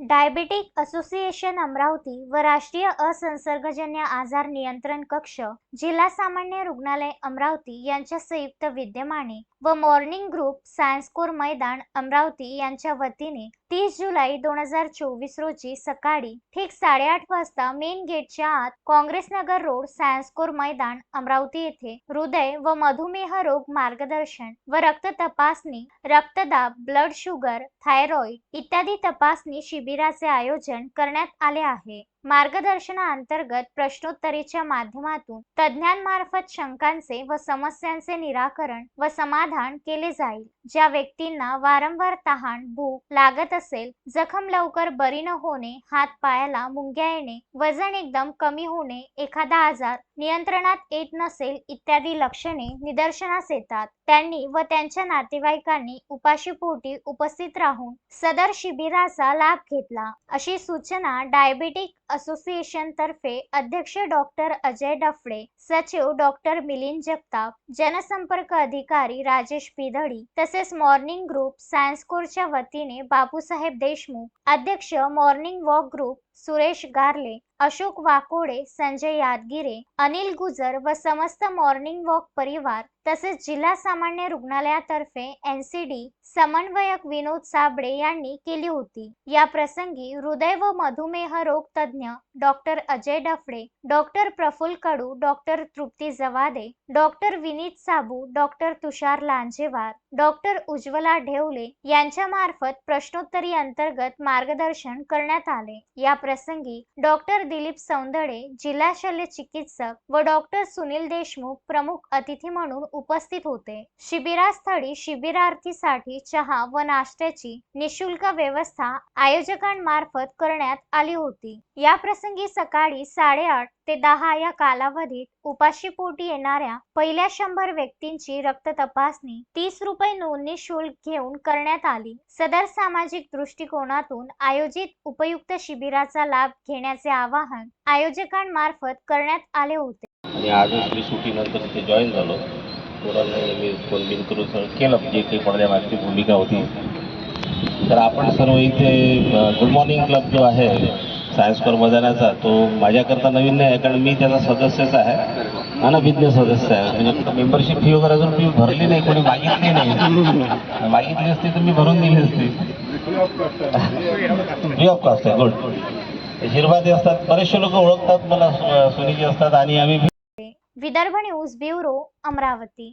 Diabetic association Amravati व राष्ट्रीय असंसर्गजन्य आजार नियंत्रण कक्ष जिल्हा सामान्य रुग्णालय अमरावती यांच्या संयुक्त विद्यमाने व मॉर्निंग ग्रुप सायन्स कोर मैदान अमरावती यांच्या वतीने तीस जुलै दोन हजार चोवीस रोजी सकाळी ठीक साडेआठ वाजता मेन गेटच्या आत Congress Nagar road science core मैदान अमरावती येथे हृदय व मधुमेह रोग मार्गदर्शन व रक्त तपासणी रक्तदाब ब्लड शुगर थायरॉइड इत्यादी तपासणी शिबिराचे आयोजन करण्यात आले आहे. मार्गदर्शनाअंतर्गत प्रश्नोत्तरीच्या माध्यमातून तज्ज्ञांमार्फत शंकांचे व समस्यांचे निराकरण व समाधान केले जाईल. ज्या व्यक्तींना वारंवार तहान भूक लागत असेल जखम लवकर बरी न होणे हात पायाला मुंग्या येणे वजन एकदम कमी होणे एखादा आजार नियंत्रणात येत नसेल इत्यादी लक्षणे निदर्शनास येतात. त्यांनी व त्यांच्या नातेवाईकांनी उपाशीपोटी उपस्थित राहून सदर शिबिराचा लाभ घेतला. अशी सूचना डायबेटिक असोसिएशन तर्फे अध्यक्ष डॉक्टर अजय डफडे सचिव डॉक्टर मिलिंद जगताप जनसंपर्क अधिकारी राजेश पिधडी तसेच मॉर्निंग ग्रुप सायन्स कोरच्या वतीने बापूसाहेब देशमुख अध्यक्ष morning walk group Suresh Garle Ashok Wakode Sanjay Yadgire Anil Gujar व समस्त मॉर्निंग वॉक परिवार तसेच जिल्हा सामान्य रुग्णालयातर्फे एन सी डी समन्वयक विनोद साबळे यांनी केली होती. या प्रसंगी हृदय व मधुमेह रोग तज्ज्ञ doctor Ajay Dafde doctor Praful Kadu doctor Trupti Jawade doctor Vineet Sabu doctor Tushar Lanjewar doctor Ujjwala Dhewale यांच्या मार्फत प्रश्नोत्तरी अंतर्गत मार्गदर्शन करण्यात आले. या प्रसंगी डॉक्टर दिलीप सौंदळे जिल्हा शल्य चिकित्सक व डॉक्टर सुनील देशमुख प्रमुख अतिथी म्हणून उपस्थित होते. शिबिरास्थळी शिबिरार्थीसाठी चहा व नाश्त्याची निशुल्क व्यवस्था आयोजकांमार्फत करण्यात आली होती. या प्रसंगी सकाळी साडेआठ ते दहा या कालावधीत उपाशीपोटी येणाऱ्या पहिल्या शंभर व्यक्तींची रक्त तपासणी तीस रुपये नोंदणी शुल्क घेऊन करण्यात आली. सदर सामाजिक दृष्टिकोनातून आयोजित उपयुक्त शिबिराचा लाभ घेण्याचे आवाहन आयोजकांमार्फत करण्यात आले होते. आणि आज मी सुट्टीनंतर तिथे जॉईन झालो. पोरांना मी फोन करून सगळं केलं म्हणजे जे काही पडद्यामागची भूमिका होती. तर आपण सर्व इथे गुड मॉर्निंग क्लब जो आहे सायन्स कोर मैदानाचा तो माझ्याकरता नवीन नाही आहे कारण मी त्याचा सदस्यच आहे. अनभिज्ञ सदस्य आहे. म्हणजे मेंबरशिप फी वगैरे अजून मी भरली नाही कोणी मागितली नाही. मागितली असती तर मी भरून दिली असती. फ्री ऑफ कॉस्ट आहे गुड हिरवाते असतात बरेचसे लोक ओळखतात मला सु- सुनीजी असतात आणि आम्ही विदर्भ न्यूज ब्युरो अमरावती.